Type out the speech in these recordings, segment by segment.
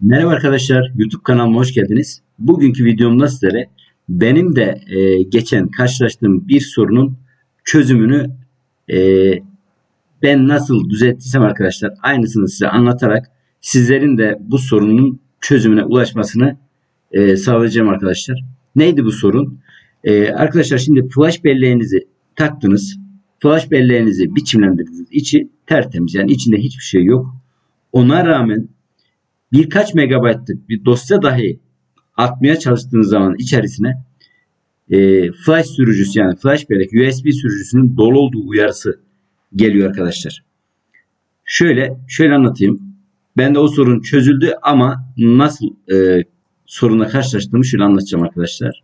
Merhaba arkadaşlar, YouTube kanalıma hoş geldiniz. Bugünkü videomda sizlere benim de e, geçen karşılaştığım bir sorunun çözümünü e, ben nasıl düzelttiysem arkadaşlar aynısını size anlatarak sizlerin de bu sorunun çözümüne ulaşmasını e, sağlayacağım arkadaşlar. Neydi bu sorun? E, arkadaşlar şimdi flash belleğinizi taktınız. Flash belleğinizi biçimlendirdiniz. İçi tertemiz yani içinde hiçbir şey yok. Ona rağmen birkaç megabaytlık bir dosya dahi atmaya çalıştığınız zaman içerisine e, flash sürücüsü yani flash bellek USB sürücüsünün dolu olduğu uyarısı geliyor arkadaşlar. Şöyle şöyle anlatayım. Ben de o sorun çözüldü ama nasıl e, sorunla karşılaştığımı şöyle anlatacağım arkadaşlar.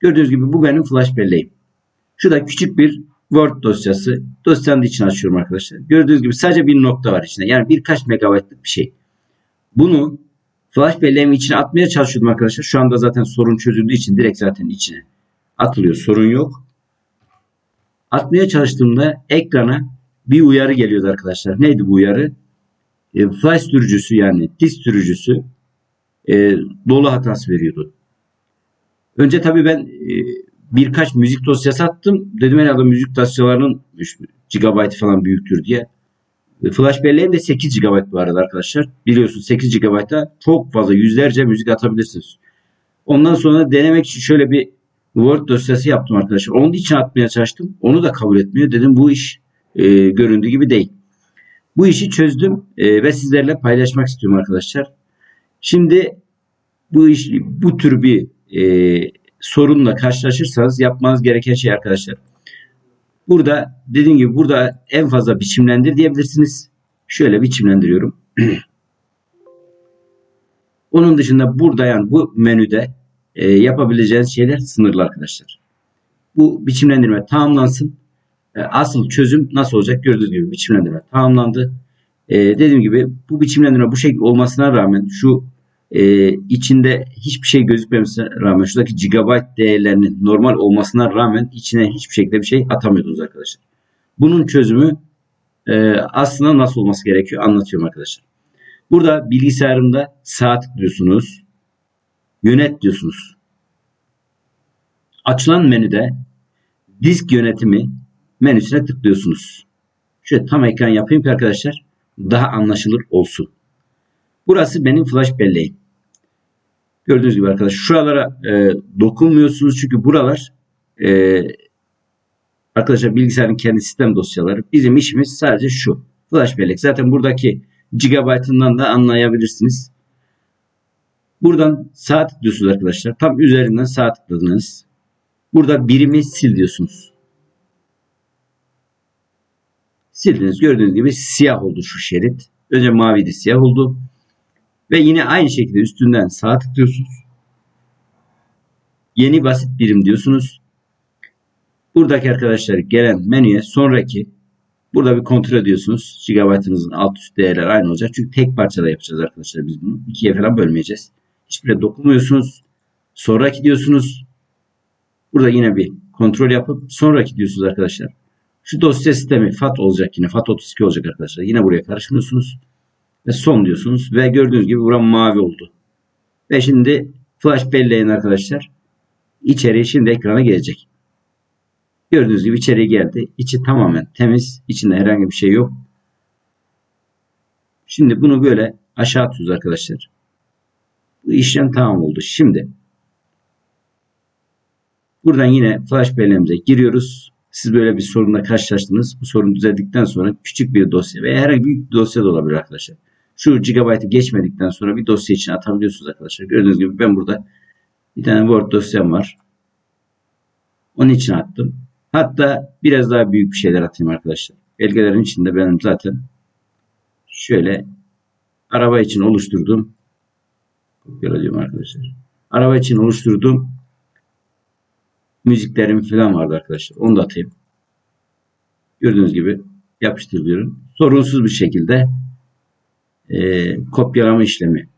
Gördüğünüz gibi bu benim flash belleğim. Şurada küçük bir Word dosyası. Dosyanın içine açıyorum arkadaşlar. Gördüğünüz gibi sadece bir nokta var içinde. Yani birkaç megabaytlık bir şey. Bunu flash belleğimin içine atmaya çalışıyordum arkadaşlar. Şu anda zaten sorun çözüldüğü için direkt zaten içine atılıyor. Sorun yok. Atmaya çalıştığımda ekrana bir uyarı geliyordu arkadaşlar. Neydi bu uyarı? E, flash sürücüsü yani disk sürücüsü e, dolu hatası veriyordu. Önce tabii ben e, birkaç müzik dosyası attım. Dedim herhalde müzik dosyalarının GB falan büyüktür diye. Flash belleğim de 8 GB bu arada arkadaşlar. Biliyorsunuz 8 GB'da çok fazla yüzlerce müzik atabilirsiniz. Ondan sonra denemek için şöyle bir Word dosyası yaptım arkadaşlar. Onun için atmaya çalıştım. Onu da kabul etmiyor. Dedim bu iş e, göründüğü gibi değil. Bu işi çözdüm e, ve sizlerle paylaşmak istiyorum arkadaşlar. Şimdi bu iş bu tür bir e, sorunla karşılaşırsanız yapmanız gereken şey arkadaşlar. Burada dediğim gibi burada en fazla biçimlendir diyebilirsiniz. Şöyle biçimlendiriyorum. Onun dışında burada yani bu menüde e, yapabileceğiniz şeyler sınırlı arkadaşlar. Bu biçimlendirme tamamlansın. E, asıl çözüm nasıl olacak gördüğünüz gibi biçimlendirme tamamlandı. E, dediğim gibi bu biçimlendirme bu şekilde olmasına rağmen şu e, içinde hiçbir şey gözükmemesine rağmen şuradaki gigabyte değerlerinin normal olmasına rağmen içine hiçbir şekilde bir şey atamıyordunuz arkadaşlar. Bunun çözümü e, aslında nasıl olması gerekiyor anlatıyorum arkadaşlar. Burada bilgisayarımda sağ tıklıyorsunuz. Yönet diyorsunuz. Açılan menüde disk yönetimi menüsüne tıklıyorsunuz. Şöyle tam ekran yapayım ki arkadaşlar daha anlaşılır olsun. Burası benim flash belleğim. Gördüğünüz gibi arkadaşlar şuralara e, dokunmuyorsunuz çünkü buralar e, arkadaşlar bilgisayarın kendi sistem dosyaları. Bizim işimiz sadece şu. Flash bellek. Zaten buradaki gigabaytından da anlayabilirsiniz. Buradan sağ tıklıyorsunuz arkadaşlar. Tam üzerinden sağ tıkladınız. Burada birimi sil diyorsunuz. Sildiniz. Gördüğünüz gibi siyah oldu şu şerit. Önce maviydi siyah oldu. Ve yine aynı şekilde üstünden sağ tıklıyorsunuz. Yeni basit birim diyorsunuz. Buradaki arkadaşlar gelen menüye sonraki burada bir kontrol ediyorsunuz. Gigabaytınızın alt üst değerler aynı olacak. Çünkü tek parçada yapacağız arkadaşlar biz bunu. İkiye falan bölmeyeceğiz. Hiçbirine dokunmuyorsunuz. Sonraki diyorsunuz. Burada yine bir kontrol yapıp sonraki diyorsunuz arkadaşlar. Şu dosya sistemi FAT olacak yine. FAT 32 olacak arkadaşlar. Yine buraya karışmıyorsunuz ve son diyorsunuz ve gördüğünüz gibi buram mavi oldu. Ve şimdi flash belleğin arkadaşlar içeriği şimdi ekrana gelecek. Gördüğünüz gibi içeriği geldi. İçi tamamen temiz. İçinde herhangi bir şey yok. Şimdi bunu böyle aşağı atıyoruz arkadaşlar. Bu işlem tamam oldu. Şimdi buradan yine flash belleğimize giriyoruz. Siz böyle bir sorunla karşılaştınız. Bu sorun düzeldikten sonra küçük bir dosya veya herhangi bir dosya da olabilir arkadaşlar şu gigabaytı geçmedikten sonra bir dosya için atabiliyorsunuz arkadaşlar. Gördüğünüz gibi ben burada bir tane Word dosyam var. Onun için attım. Hatta biraz daha büyük bir şeyler atayım arkadaşlar. Belgelerin içinde benim zaten şöyle araba için oluşturduğum kopyalayacağım arkadaşlar. Araba için oluşturduğum müziklerim falan vardı arkadaşlar. Onu da atayım. Gördüğünüz gibi yapıştırıyorum. Sorunsuz bir şekilde e, kopyalama işlemi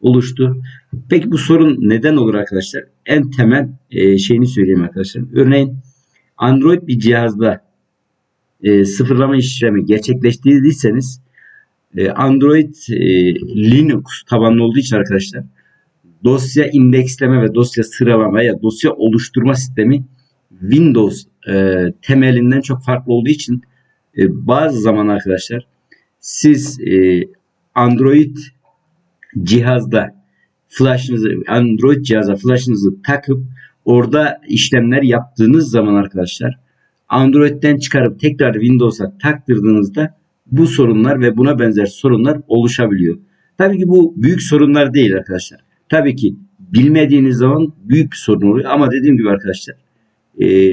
oluştu. Peki bu sorun neden olur arkadaşlar? En temel e, şeyini söyleyeyim arkadaşlar. Örneğin Android bir cihazda e, sıfırlama işlemi gerçekleştirdiyseniz e, Android e, Linux tabanlı olduğu için arkadaşlar dosya indeksleme ve dosya sıralama ya dosya oluşturma sistemi Windows e, temelinden çok farklı olduğu için e, bazı zaman arkadaşlar siz e, Android cihazda flash'ınızı Android cihaza flash'ınızı takıp orada işlemler yaptığınız zaman arkadaşlar Android'den çıkarıp tekrar Windows'a taktırdığınızda bu sorunlar ve buna benzer sorunlar oluşabiliyor. Tabii ki bu büyük sorunlar değil arkadaşlar. Tabii ki bilmediğiniz zaman büyük bir sorun oluyor ama dediğim gibi arkadaşlar e,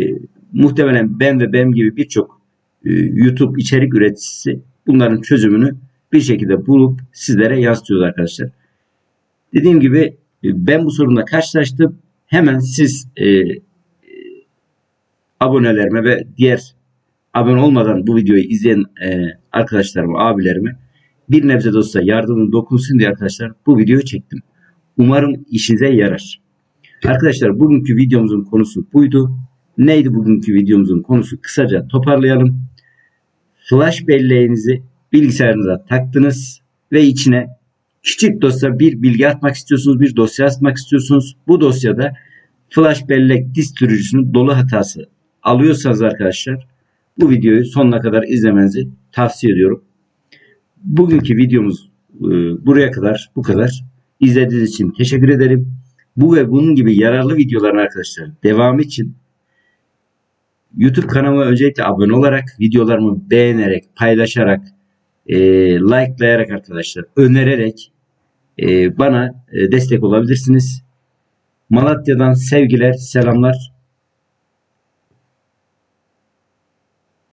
muhtemelen ben ve benim gibi birçok e, YouTube içerik üreticisi bunların çözümünü bir şekilde bulup sizlere yansıtıyor arkadaşlar. Dediğim gibi e, ben bu sorunla karşılaştım. Hemen siz e, e, abonelerime ve diğer abone olmadan bu videoyu izleyen e, arkadaşlarıma, abilerime bir nebze de olsa yardımım dokunsun diye arkadaşlar bu videoyu çektim. Umarım işinize yarar. Arkadaşlar bugünkü videomuzun konusu buydu. Neydi bugünkü videomuzun konusu? Kısaca toparlayalım. Flash belleğinizi bilgisayarınıza taktınız ve içine küçük dosya bir bilgi atmak istiyorsunuz, bir dosya atmak istiyorsunuz. Bu dosyada flash bellek disk sürücüsünün dolu hatası alıyorsanız arkadaşlar bu videoyu sonuna kadar izlemenizi tavsiye ediyorum. Bugünkü videomuz e, buraya kadar bu kadar. İzlediğiniz için teşekkür ederim. Bu ve bunun gibi yararlı videoların arkadaşlar devam için YouTube kanalıma öncelikle abone olarak, videolarımı beğenerek, paylaşarak, e, likelayarak arkadaşlar, önererek e, bana e, destek olabilirsiniz. Malatya'dan sevgiler, selamlar.